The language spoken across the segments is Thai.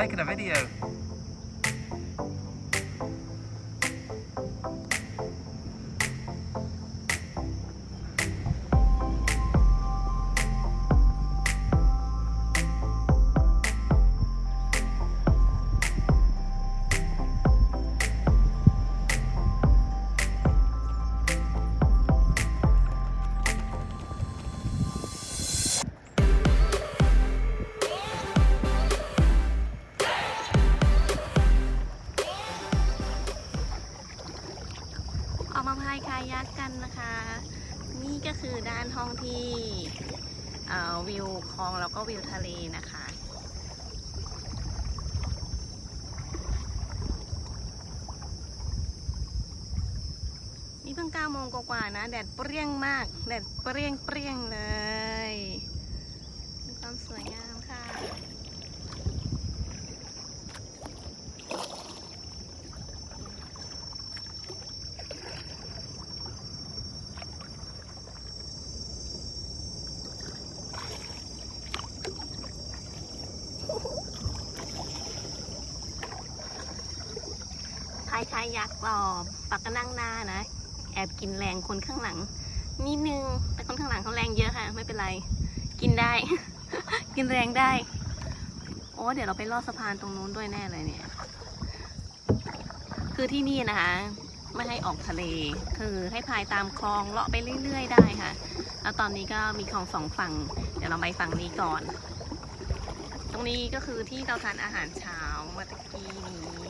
taking a video. คือด้านห้องที่วิวคลองแล้วก็วิวทะเลนะคะนี่เพิ่ง9โมงกว่าๆนะ แดดเปรี้ยงมาก แดดเปรี้ยงเปรี้ยงๆเลยมีความสวยงามค่ะ พายคายักรอปักก็นั่งหน้านะ แอบกินแรงคนข้างหลัง นิดนึง แต่คนข้างหลังเขาแรงเยอะค่ะ ไม่เป็นไร กินได้ กินแรงได้ โอ้เดี๋ยวเราไปลอดสะพานตรงนู้นด้วยแน่เลยเนี่ย คือที่นี่นะคะ ไม่ให้ออกทะเล คือให้พายตามคลองเลาะไปเรื่อยๆได้ค่ะ แล้วตอนนี้ก็มีคลองสองฝั่ง เดี๋ยวเราไปฝั่งนี้ก่อน ตรงนี้ก็คือที่เราทานอาหารเช้าเมื่อกี้นี้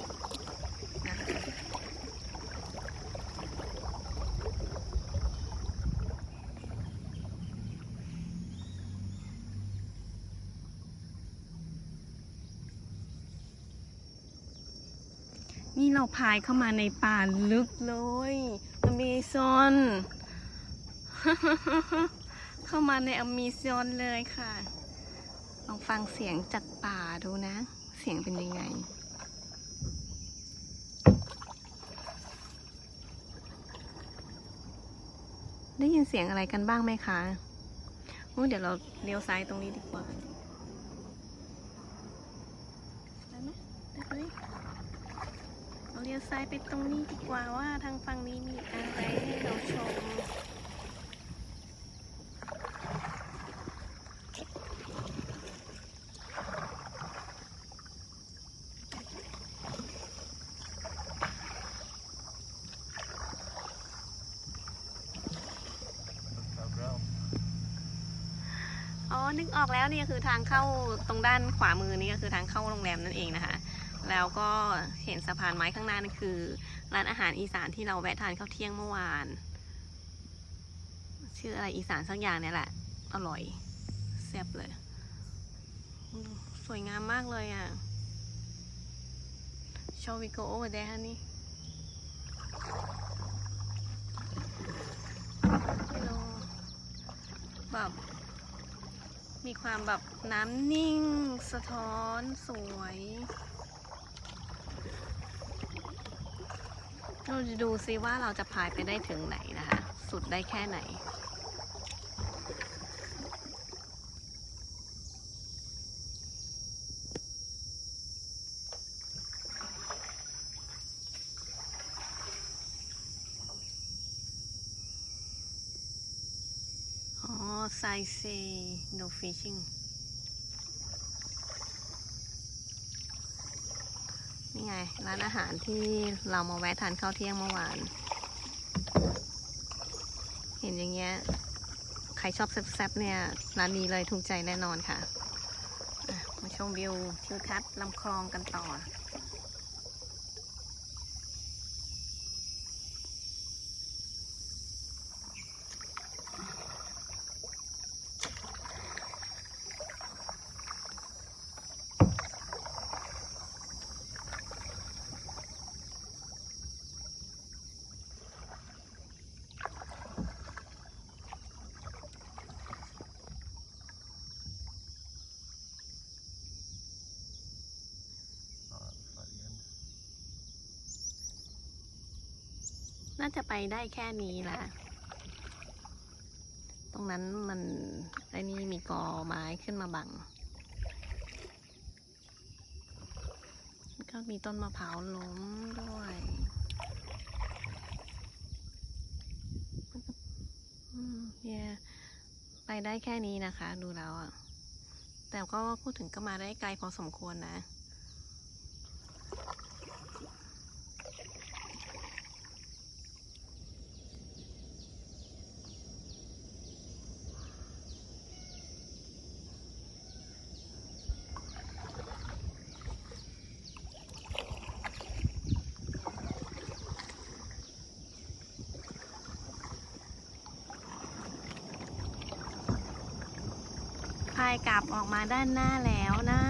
นี่เราพายเข้ามาในป่าลึกเลยอเมซอนเข้ามาในอเมซอนเลยค่ะ ลองฟังเสียงจากป่าดูนะ เสียงเป็นยังไงได้ยินเสียงอะไรกันบ้างไหมคะอุ๊ยเดี๋ยวเราเลี้ยวซ้ายตรงนี้ดีกว่าได้ไหมได้ไหม เลี้ยวซ้ายไปตรงนี้ดีกว่าว่าทางฝั่งนี้มีอะไรให้เราชม อ๋อ นึกออกแล้วเนี่ยคือทางเข้าตรงด้านขวามือนี่ก็คือทางเข้าโรงแรมนั่นเองนะคะ แล้วก็เห็นสะพานไม้ข้างหน้านั่นคือ ร้านอาหารอีสานที่เราแวะทานข้าวเที่ยงเมื่อวาน ชื่ออะไรอีสานสักอย่างเนี่ยแหละ อร่อยแซ่บเลย สวยงามมากเลยอะ Shall we go over there honey ไม่รู้แบบมีความแบบน้ำนิ่ง สะท้อนสวย เราจะดูซิว่าเราจะพายไปได้ถึงไหนนะคะ สุดได้แค่ไหน อ๋อไซเซ no fishing ไง ร้านอาหารที่เรามาแวะทานข้าวเที่ยงเมื่อวาน เห็นอย่างเงี้ย ใครชอบแซ่บๆเนี่ย ร้านนี้เลยถูกใจแน่นอนค่ะอะมาชมวิวทิวทัศน์ลำคลองกันต่อ น่าจะไปได้แค่นี้แหละตรงนั้นมันไอ้นี่มีกอไม้ขึ้นมาบัง ก็มีต้นมะพร้าวล้มด้วยเนี่ยไปได้แค่นี้นะคะ ดูแล้วอะแต่ก็พูดถึงก็มาได้ไกลพอสมควรนะายกลับออกมาด้านหน้าแล้วนะ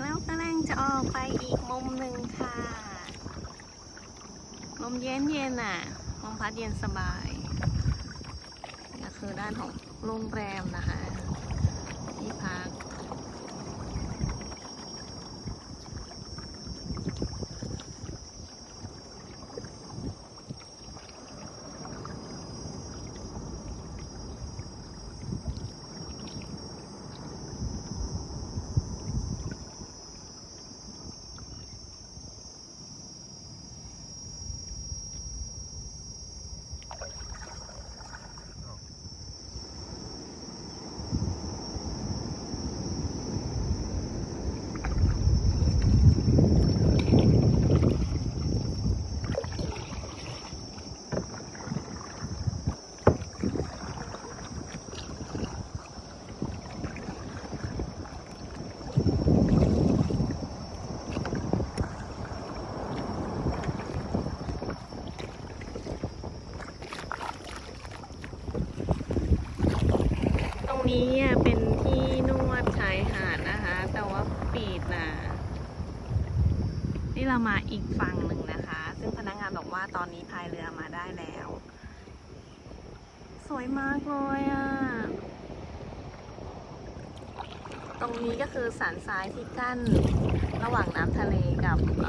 แล้วกำลังจะออกไปอีกมุมหนึ่งค่ะ ลมเย็นเย็นอะ ลมพัดเย็นสบายนี่ก็คือด้านของโรงแรมนะคะที่พัก ตรงนี้อะเป็นที่นวดชายหาดนะคะ แต่ว่าปิดนะนี่ เรามาอีกฝั่งหนึ่งนะคะ ซึ่งพนักงานบอกว่าตอนนี้พายเรือมาได้แล้ว สวยมากเลยอะ ตรงนี้ก็คือสันทรายที่กั้นระหว่างน้ำทะเลกับเ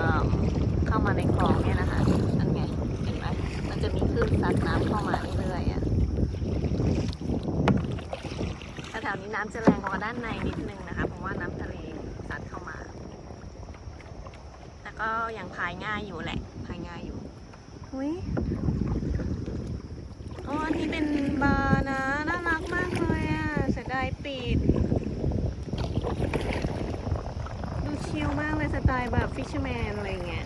เข้ามาในคลองเนี่ยนะคะนั่นไงเห็นไหมมันจะมีคลื่นซัดน้ำเข้ามาเรื่อยๆอะแถวนี้น้ำจะแรงกว่าด้านในนิดนึงนะคะ เพราะว่าน้ำทะเลซัดเข้ามา แต่ ก็ยังพายง่ายอยู่แหละ พายง่ายอยู่อุ้ยอ๋ออันนี้เป็นบาร์นะ น่ารักมากเลยอะเสียดายปิด ดูชิลมากเลยสไตล์แบบฟิชเชอร์แมนอะไรเงี้ย